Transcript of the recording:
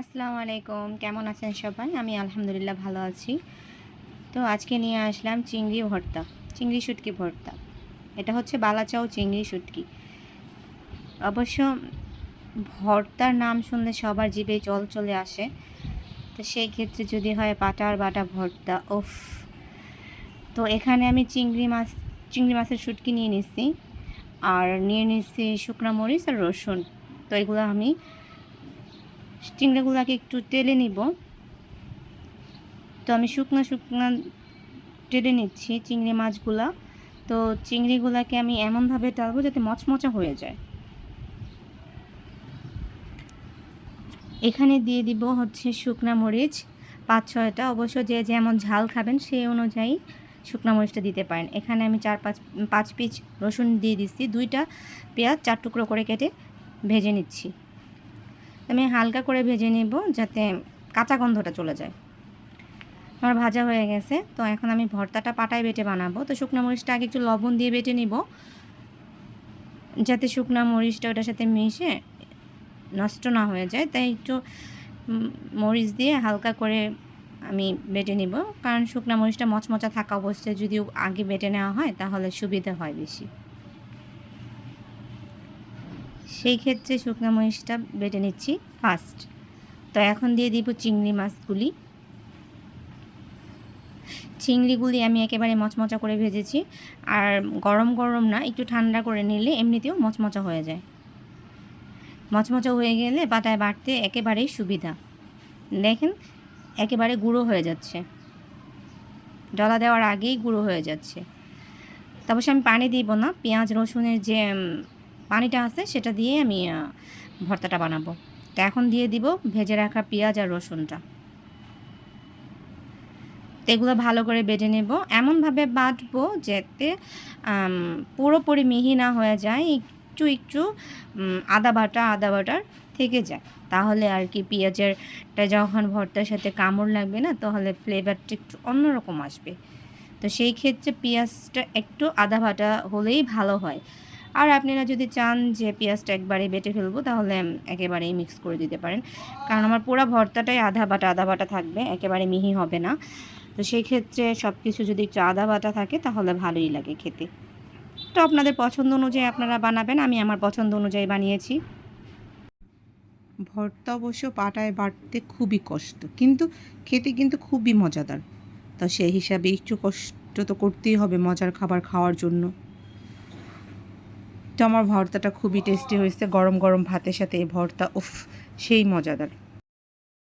আসসালামু আলাইকুম। কেমন আছেন সবাই? আমি আলহামদুলিল্লাহ ভালো আছি। তো আজকে নিয়ে আসলাম চিংড়ি ভর্তা, চিংড়ি শুটকি ভর্তা। এটা হচ্ছে বালাচাও চিংড়ি শুটকি। অবশ্য ভর্তার নাম শুনলে সবার জিভে জল চলে আসে। তো সেই ক্ষেত্রে যদি হয় পাটার বাটা ভর্তা ওফ তো এখানে আমি চিংড়ি মাছ, চিংড়ি মাছের শুটকি নিয়ে নিচ্ছি আর নিয়ে নিচ্ছি শুকনো মরিচ আর রসুন। তো এগুলো আমি চিংড়িগুলোকে একটু টেলে নিব। তো আমি শুকনো শুকনো টেলে নিচ্ছি চিংড়ি মাছগুলা। তো চিংড়িগুলাকে আমি এমনভাবে টালবো যাতে মচমচা হয়ে যায়। এখানে দিয়ে দিব হচ্ছে শুকনা মরিচ। পাঁচ ছয়টা, অবশ্য যে যেমন ঝাল খাবেন সেই অনুযায়ী শুকনো মরিচটা দিতে পারেন। এখানে আমি চার পাঁচ পাঁচ পিস রসুন দিয়ে দিচ্ছি। দুইটা পেঁয়াজ চার টুকরো করে কেটে ভেজে নিচ্ছি। আমি হালকা করে ভেজে নেব যাতে কাঁচা গন্ধটা চলে যায়। আমার ভাজা হয়ে গেছে, তো এখন আমি ভর্তাটা পাটায় বেটে বানাবো। তো শুকনো মরিচটা আগে একটু লবণ দিয়ে বেটে নিব, যাতে শুকনো মরিচটা ওটার সাথে মিশে নষ্ট না হয়ে যায়। তাই একটু মরিচ দিয়ে হালকা করে আমি বেটে নিব, কারণ শুকনো মরিচটা মচমচা থাকা অবস্থায় যদি আগে বেটে নেওয়া হয়, তাহলে সুবিধা হয় বেশি। সেই ক্ষেত্রে শুকনো মরিচটা বেটে নিচ্ছি ফার্স্ট তো এখন দিয়ে দিব চিংড়ি মাছগুলি। চিংড়িগুলি আমি একেবারে মচমচা করে ভেজেছি। আর গরম গরম না, একটু ঠান্ডা করে নিলে এমনিতেও মচমচা হয়ে যায়। মচমচা হয়ে গেলে পাটায় বাটতে একেবারেই সুবিধা। দেখেন, একেবারে গুঁড়ো হয়ে যাচ্ছে। ডলা দেওয়ার আগেই গুঁড়ো হয়ে যাচ্ছে। তবে আমি পানি দিব না, পেঁয়াজ রসুনের যে পানিটা আছে, সেটা দিয়ে আমি ভর্তাটা বানাবো। তো এখন দিয়ে দিব ভেজে রাখা পেঁয়াজ আর রসুনটা। তো এগুলো ভালো করে বেটে নেব। এমনভাবে বাটবো যাতে পুরোপুরি মিহি না হয়ে যায়, একটু একটু আদা বাটা, আদা বাটার থেকে যায়। তাহলে আর কি পেঁয়াজেরটা যখন ভর্তার সাথে কামড় লাগবে না, তাহলে ফ্লেভারটা একটু অন্যরকম আসবে। তো সেই ক্ষেত্রে পেঁয়াজটা একটু আদা বাটা হলেই ভালো হয়। আর আপনারা যদি চান যে পেঁয়াজটা একবারে বেটে ফেলব, তাহলে একেবারেই মিক্স করে দিতে পারেন। কারণ আমার পুরো ভর্তাটাই আধা বাটা আধা বাটা থাকবে, একেবারে মিহি হবে না। তো সেই ক্ষেত্রে সব কিছু যদি একটু আদা বাটা থাকে, তাহলে ভালোই লাগে খেতে। তো আপনাদের পছন্দ অনুযায়ী আপনারা বানাবেন, আমি আমার পছন্দ অনুযায়ী বানিয়েছি। ভর্তা অবশ্য পাটায় বাটতে খুবই কষ্ট, কিন্তু খেতে কিন্তু খুবই মজাদার। তো সেই হিসাবে একটু কষ্ট তো করতেই হবে মজার খাবার খাওয়ার জন্য। তো আমার ভর্তাটা খুবই টেস্টি হয়েছে, গরম গরম ভাতের সাথে এই ভর্তা, উফ, সেই মজাদার।